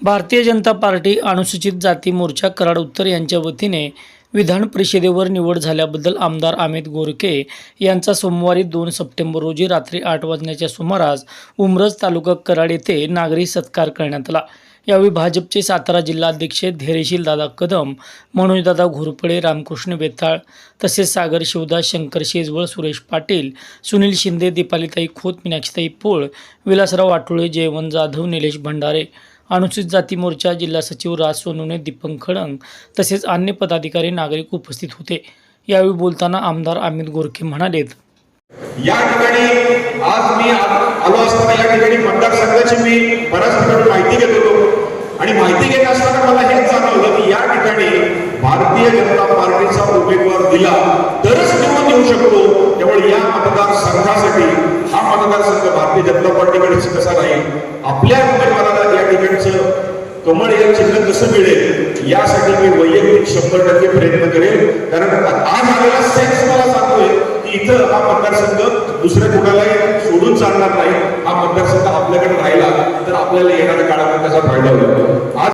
Bharatiya Janata party अनुसूचित जाती मोर्चा कराड उत्तर यांच्या वतीने विधान परिषदेवर निवड झाल्याबद्दल आमदार अमित गोरके यांचा सोमवारी दोन सप्टेंबर रोजी रात्री आठ वाजण्याच्या सुमारास उमरज तालुका कराड येथे नागरी सत्कार करण्यात आला. यावेळी भाजपचे सातारा जिल्हाध्यक्ष धैर्यशील दादा कदम मनोजदादा घोरपडे रामकृष्ण बेताळ तसेच सागर शिवदास शंकर शेजवळ सुरेश पाटील सुनील शिंदे दीपालीताई खोत मीनाक्षीताई पोळ विलासराव वाटोळे जयवंत जाधव निलेश भंडारे अनुसूचित जाती मोर्चा जिल्हा सचिव राज सोनवणे दीपक खडंग तसेच अन्य पदाधिकारी नागरिक उपस्थित होते. यावेळी बोलताना आमदार अमित गोरखे म्हणालेत. या ठिकाणी आज मी आलो असताना या ठिकाणी मतदारसंघाची मी बऱ्याच ठिकाणी माहिती घेत होतो आणि माहिती घेत असताना मला हेच जाणवलं की या ठिकाणी भारतीय जनता पार्टीचा उमेदवार दिला तरच निवडून येऊ शकतो. त्यामुळे या मतदारसंघासाठी हा मतदारसंघ भारतीय जनता पार्टीकडे कसा राहील आपल्या उमेदवाराला या ठिकाणचं कमळ या चिन्ह कसं मिळेल यासाठी मी वैयक्तिक शंभर टक्के प्रयत्न करेल. कारण आज आलेला सेन्स मला सांगतोय की इथं हा मतदारसंघ दुसऱ्या कुणालाही सोडून चालणार नाही. हा मतदारसंघ आपल्याकडे राहिला तर आपल्याला येणाऱ्या काळामध्ये त्याचा फायदा होईल.